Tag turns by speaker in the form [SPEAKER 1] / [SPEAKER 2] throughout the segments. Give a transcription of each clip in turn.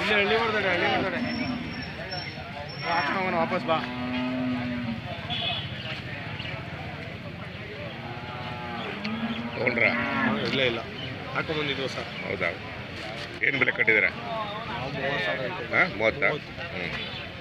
[SPEAKER 1] ಇಲ್ಲೇ ಹಳ್ಳಿ ಬರ್ತಾರೆ ಹಳ್ಳಿ ಬರ್ತಾರೆ ಹಾಕ್ಸ್ಕೊಂಬನ ವಾಪಸ್ ಬಾ
[SPEAKER 2] ತೊಗೊಂಡ್ರ
[SPEAKER 1] ಇಲ್ಲ ಇಲ್ಲ ಹಾಕೊಂಬಂದಿದ್ವು ಸರ್
[SPEAKER 2] ಹೌದಾ? ಏನು ಬೆಲೆ ಕಟ್ಟಿದ್ದೀರಾ? ಹಾಂ ಮೂವತ್ತಾ? ಹ್ಞೂ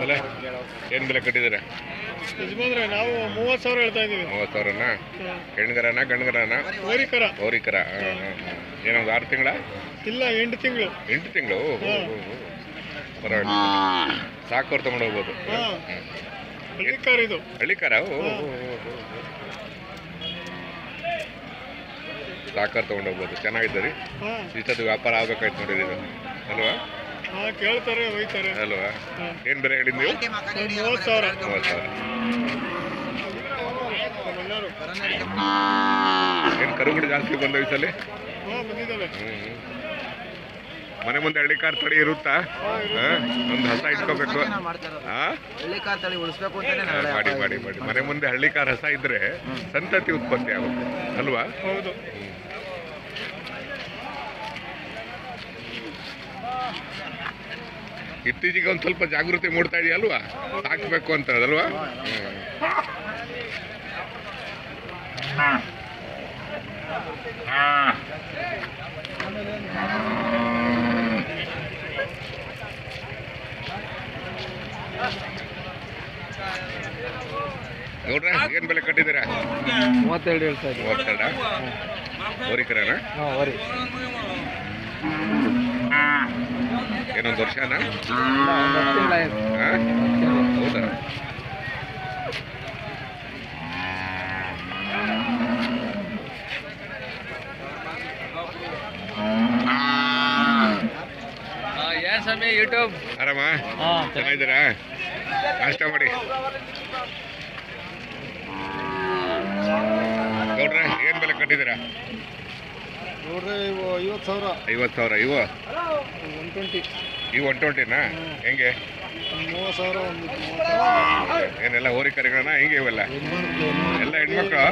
[SPEAKER 2] ಬೆಲೆ ಏನು ಬೆಲೆ ಕಟ್ಟಿದ್ದೀರಾ?
[SPEAKER 1] ಯಜಮಾನ್ರೆ ನಾವು ಮೂವತ್ತು ಸಾವಿರ ಹೇಳ್ತಾ ಇದೀವಿ
[SPEAKER 2] ಮೂವತ್ತು ಸಾವಿರನ? ಹೆಣ್ಗರನ ಗಂಡ್ಗರನ?
[SPEAKER 1] ಓರಿಕರ
[SPEAKER 2] ಓರಿಕರ ಹಾಂ ಹಾಂ ಏನೊಂದು ಆರು ತಿಂಗಳ?
[SPEAKER 1] ಇಲ್ಲ ಎಂಟು ತಿಂಗಳು.
[SPEAKER 2] ಎಂಟು ತಿಂಗಳು? ಪರವಾಗಿಲ್ಲ. ಸಾಕೋರು ತೊಗೊಂಡು ಹೋಗ್ಬೋದು.
[SPEAKER 1] ಹಾ. ಹಳ್ಳಿಕಾರ ಇದು.
[SPEAKER 2] ಹಳ್ಳಿಕಾರ ಓ ಸಾಕಾರ ತೊಗೊಂಡು ಹೋಗ್ಬೋದು. ಚೆನ್ನಾಗಿದೆ ರೀ
[SPEAKER 1] ಈ
[SPEAKER 2] ಇಷ್ಟೊತ್ತು ವ್ಯಾಪಾರ ಆಗ್ಬೇಕಾಯ್ತು ನೋಡಿರಿ ಇದು. ಅಲ್ವಾ?
[SPEAKER 1] ಕೇಳ್ತಾರೆ ಒಯ್ತಾರೆ.
[SPEAKER 2] ಅಲ್ವಾ. ಏನು ಬೆಲೆ ಹೇಳಿದ್ ನೀವು?
[SPEAKER 1] ಮೂವತ್ತು ಸಾವಿರ.
[SPEAKER 2] ಮೂವತ್ತು ಸಾವಿರ. ಏನು ಕರುಗುಡಿ ಜಾಸ್ತಿ ಬಂದವು ಈ ಸಲ. ಮನೆ ಮುಂದೆ ಹಳ್ಳಿ ಕಾರ್ ತಳಿ ಇರುತ್ತಾ? ಒಂದು ಹಸ ಇಟ್ಕೋಬೇಕು. ಹಾ
[SPEAKER 3] ತಳಿ ಉಳಿಸ್ಬೇಕು ಅಂತಾನೆ
[SPEAKER 2] ಮಾಡಿ ಮಾಡಿ ಮಾಡಿ ಮನೆ ಮುಂದೆ ಹಳ್ಳಿ ಕಾರ್ ಹಸ ಇದ್ರೆ ಸಂತತಿ ಉತ್ಪತ್ತಿ ಆಗುತ್ತೆ. ಅಲ್ವಾ?
[SPEAKER 1] ಹೌದು.
[SPEAKER 2] ಇತ್ತೀಚೆಗೆ ಒಂದು ಸ್ವಲ್ಪ ಜಾಗೃತಿ ಮೂಡ್ತಾ ಇದೆಯಲ್ವಾ ಸಾಕ್ಬೇಕು ಅಂತ ಅದಲ್ವಾ ನೋಡ್ರ ಏನ್ ಬೆಲೆ ಕಟ್ಟಿದ್ದೀರಾ?
[SPEAKER 1] ಮೂವತ್ತೆರಡು ಹೇಳ್ತಾ ಇದ್ದೀವಿ
[SPEAKER 2] ಮೂವತ್ತೆರಡ? ಹೋರಿಕರನ
[SPEAKER 1] ಹಾಂ ವರಿ
[SPEAKER 2] ಏನೊಂದು ವರ್ಷನಾ? ಹೌದಾ?
[SPEAKER 3] ಸ್ವಾಮಿ ಯೂಟ್ಯೂಬ್
[SPEAKER 2] ಆರಾಮ? ಚೆನ್ನಾಗಿದ್ದೀರಾ? ನಾಷ್ಟ ಮಾಡಿ. ನೋಡ್ರ ಏನ್ ಬೆಲೆ ಕಟ್ಟಿದ್ದೀರಾ?
[SPEAKER 1] ನೋಡ್ರಿ ಇವು ಐವತ್ತು ಸಾವಿರ.
[SPEAKER 2] ಐವತ್ತು ಸಾವಿರ ಇವು?
[SPEAKER 1] ಒನ್ ಟ್ವೆಂಟಿ
[SPEAKER 2] ಇವು ಒನ್ ಟ್ವೆಂಟಿನಾ ಹೆಂಗೆ?
[SPEAKER 1] ಮೂವತ್ತು ಸಾವಿರ ಒಂದು
[SPEAKER 2] ಏನೆಲ್ಲ ಹೋರಿ ಕರಿಗಳನ್ನ ಹೆಂಗೆ ಇವೆಲ್ಲ? ಎಲ್ಲ ಹೆಣ್ಮಕ್ಳು?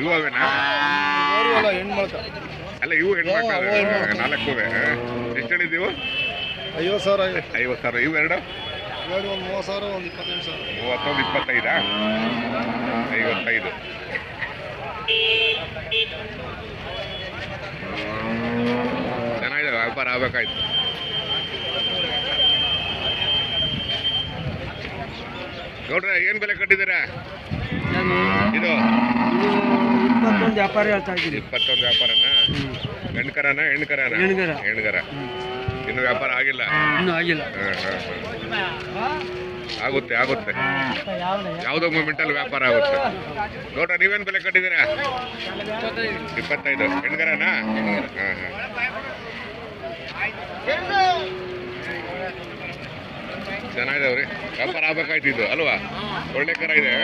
[SPEAKER 2] ಇವು ಅವೇನಾ?
[SPEAKER 1] ಅಲ್ಲ
[SPEAKER 2] ಇವು ಹೆಣ್ಮಕ್ಳು. ನಾಲ್ಕು ಎಷ್ಟು ಹೇಳಿದ್ದೀವು
[SPEAKER 1] ಐವತ್ತು ಸಾವಿರ ಐವತ್ತು.
[SPEAKER 2] ಸಾವಿರ. ಇವು ಎರಡು?
[SPEAKER 1] ಒಂದು ಮೂವತ್ತು ಸಾವಿರ ಒಂದು ಇಪ್ಪತ್ತೆಂಟು ಸಾವಿರ.
[SPEAKER 2] ಮೂವತ್ತೊಂದು ಇಪ್ಪತ್ತೈದಾ? ಐವತ್ತೈದು. ಚೆನ್ನಾಗಿದೆ ವ್ಯಾಪಾರ ಆಗ್ಬೇಕಾಯ್ತು. ನೋಡ್ರೆ ಏನ್ ಬೆಲೆ ಕಟ್ಟಿದ್ದೀರಾ? ಇದು
[SPEAKER 1] ಇಪ್ಪತ್ತೊಂದು ವ್ಯಾಪಾರ ಹೇಳ್ತಾ
[SPEAKER 2] ಇಪ್ಪತ್ತೊಂದು ವ್ಯಾಪಾರನ? ಹೆಣ್ಕರನ? ಹೆಣ್ಕರನ
[SPEAKER 1] ಹೆಣ್ಗರ.
[SPEAKER 2] ಹೆಣ್ಗರ ಇನ್ನು ವ್ಯಾಪಾರ ಆಗಿಲ್ಲ?
[SPEAKER 1] ಇನ್ನೂ ಆಗಿಲ್ಲ.
[SPEAKER 2] ಹಾ, ಹಾ, ಹಾ. ಆಗುತ್ತೆ ಆಗುತ್ತೆ. ಯಾವುದೋ ಮೂಮೆಂಟಲ್ಲಿ ವ್ಯಾಪಾರ ಆಗುತ್ತೆ. ನೋಡ್ರ ನೀವೇನು ಬೆಲೆ ಕಟ್ಟಿದ್ದೀರಾ? ಇಪ್ಪತ್ತೈದು. ಹೆಣ್ಗರನಾ? ಹಾ. ಚೆನ್ನಾಗಿದಾವ್ರಿ. ವ್ಯಾಪಾರ ಆಗ್ಬೇಕಾಯ್ತಿದ್ದು ಅಲ್ವಾ? ಒಳ್ಳೆ ಕರ ಇದೆ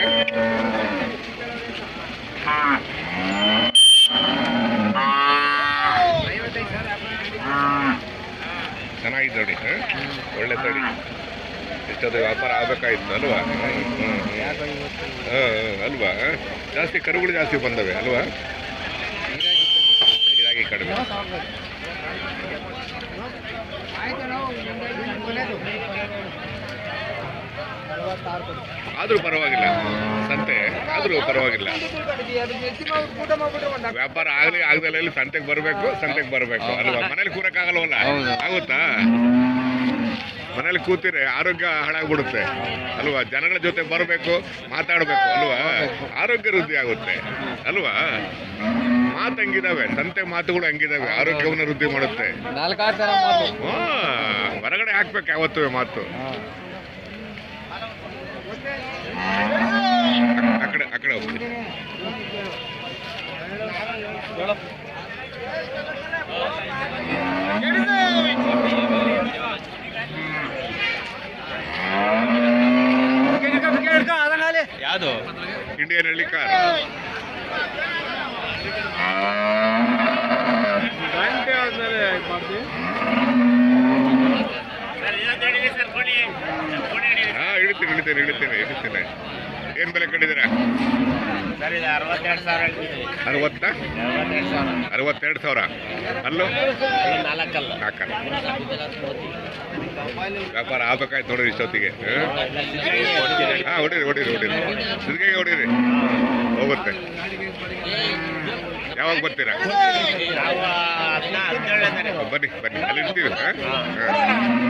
[SPEAKER 2] ಚೆನ್ನಾಗಿದೆ ನೋಡಿ? ಒಳ್ಳೆ ತಳಿ. ಎಷ್ಟೊಂದು ವ್ಯಾಪಾರ ಆಗ್ಬೇಕಾಯ್ತು ಅಲ್ವಾ? ಹಾ, ಅಲ್ವಾ? ಜಾಸ್ತಿ ಕರುಗಳು ಜಾಸ್ತಿ ಬಂದವೆ ಅಲ್ವಾ? ಇದಾಗಿ ಕಡಿಮೆ. ಆದರೂ ಪರವಾಗಿಲ್ಲ ಸಂತೆ ಆದರೂ ಪರವಾಗಿಲ್ಲ. ವ್ಯಾಪಾರ ಆಗಲಿ ಆಗದಲ್ಲ ಸಂತೆಗೆ ಬರಬೇಕು ಸಂತೆಗೆ ಬರಬೇಕು ಅಲ್ವಾ? ಮನೇಲಿ ಕೂರಕ್ಕಾಗಲ್ವಲ್ಲ? ಆಗುತ್ತಾ? ಮನೇಲಿ ಕೂತಿರೆ ಆರೋಗ್ಯ ಹಾಳಾಗ್ಬಿಡುತ್ತೆ. ಅಲ್ವಾ? ಜನಗಳ ಜೊತೆ ಬರಬೇಕು ಮಾತಾಡಬೇಕು ಅಲ್ವಾ? ಆರೋಗ್ಯ ವೃದ್ಧಿ ಆಗುತ್ತೆ. ಅಲ್ವಾ? ಮಾತು ಹಂಗಿದಾವೆ ಸಂತೆ ಮಾತುಗಳು ಹಂಗಿದಾವೆ ಆರೋಗ್ಯವನ್ನು ವೃದ್ಧಿ ಮಾಡುತ್ತೆ. ಹೊರಗಡೆ ಹಾಕ್ಬೇಕು ಯಾವತ್ತೂ ಮಾತು.
[SPEAKER 3] ಯಾವುದು
[SPEAKER 2] ಇಂಡಿಯನ್ ಹಳ್ಳಿ ಕಾರ್
[SPEAKER 1] ಹಿಡಿತೇನೆ ಹಿಡಿತೇನೆ ಹಿಡಿತೇನೆ ಹಿಡಿತೇನೆ
[SPEAKER 2] ಹಾ ಇಳಿತೀನಿ ಇಳಿತೀನಿ ಇಳಿತೀನಿ ಇಳಿತೀನಿ ಏನ್ ಬೆಲೆ ಕಟ್ಟಿದ್ದೀರಾ? ಅರವತ್ತ?
[SPEAKER 3] ಅರವತ್ತೆರಡು ಸಾವಿರ.
[SPEAKER 2] ಅಲ್ಲೂ?
[SPEAKER 3] ಇದು ನಾಲ್ಕಲ್ಲ.
[SPEAKER 2] ನಾಲ್ಕಲ್ಲ. ವ್ಯಾಪಾರ ಆಗ್ಬೇಕಾಯ್ತು ನೋಡಿರಿ ಇಷ್ಟೊತ್ತಿಗೆ. ಹಾ? ಹೊಡೀರಿ ಹೊಡೀರಿ ಹೊಡೀರಿ ಸಿದ್ಧಿಗೆ ಹೊಡೀರಿ. ಹೋಗುತ್ತೆ. ಯಾವಾಗ ಬರ್ತೀರಾ? ಬನ್ನಿ ಬನ್ನಿ. ಅಲ್ಲಿ ಇರ್ತೀವಿ ಹಾ.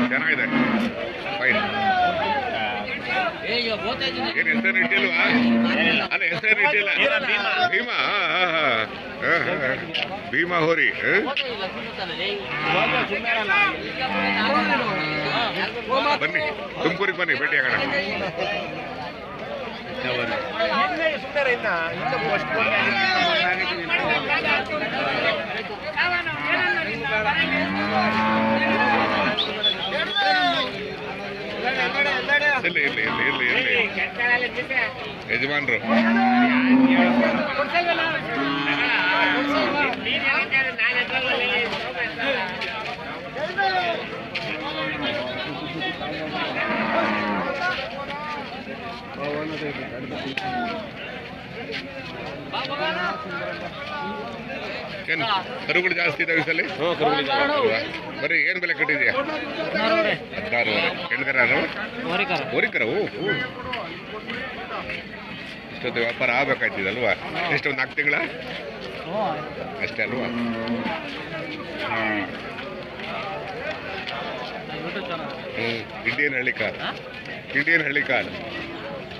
[SPEAKER 2] ಚೆನ್ನಾಗಿದೆ. ಫೈನ್ ಏನ್ ಹೆಸರು ಇಟ್ಟಿಲ್ವಾ ಅಲ್ಲ ಹೆಸರು ಇಟ್ಟಿಲ್ಲ
[SPEAKER 3] ಭೀಮಾ.
[SPEAKER 2] ಭೀಮಾ ಹೋರಿ? ಬನ್ನಿ ತುಮಕೂರಿಗೆ ಬನ್ನಿ ಭೇಟಿ ಆಗೋಣ ಇರ್ಲಿ ಇರ್ಲಿ ಇರ್ಲಿ ಇರ್ಲಿ ಇರ್ಲಿ ಯಜಮಾನ್ರು ಏನ್ ಕರುಗಳು ಜಾಸ್ತಿ ಇದಾವೆ ಈ ಸಲ? ಬರೀ ಏನು ಬೆಲೆ ಕಟ್ಟಿದ್ಯಾ. ಇಷ್ಟೊತ್ತು ವ್ಯಾಪಾರ ಆಗ್ಬೇಕಾಯ್ತಿದಲ್ವಾ ಎಷ್ಟು ಒಂದು ನಾಲ್ಕು ತಿಂಗಳ? ಅಷ್ಟೇ ಅಲ್ವಾ? ಹ್ಮ್. ಇಂಡಿಯನ್ ಹಳ್ಳಿ ಕಾರ್. ಇಂಡಿಯನ್ ಹಳ್ಳಿ ಕಾರ್.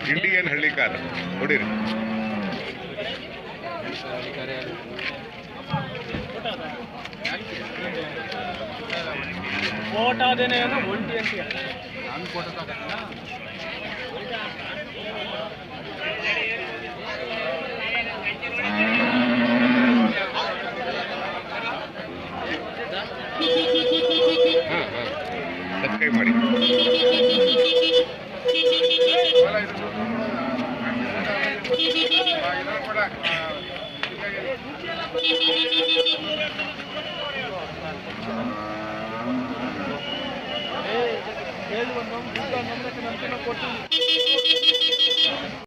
[SPEAKER 2] ಇಂಡಿಯನ್ ಹಳ್ಳಿ ಕಾರ್. ನೋಡಿರಿ.
[SPEAKER 1] ಫೋಟೋದೇನೆ ಒಂಟಿ ಅಂತ
[SPEAKER 2] ಹಾಂ ಹಾಂ ಸಬ್ಸ್ಕ್ರೈಬ್ ಮಾಡಿ ಹೇಳುವ ನಮ್ಮ ನಮ್ಮ ಕೊಟ್ಟು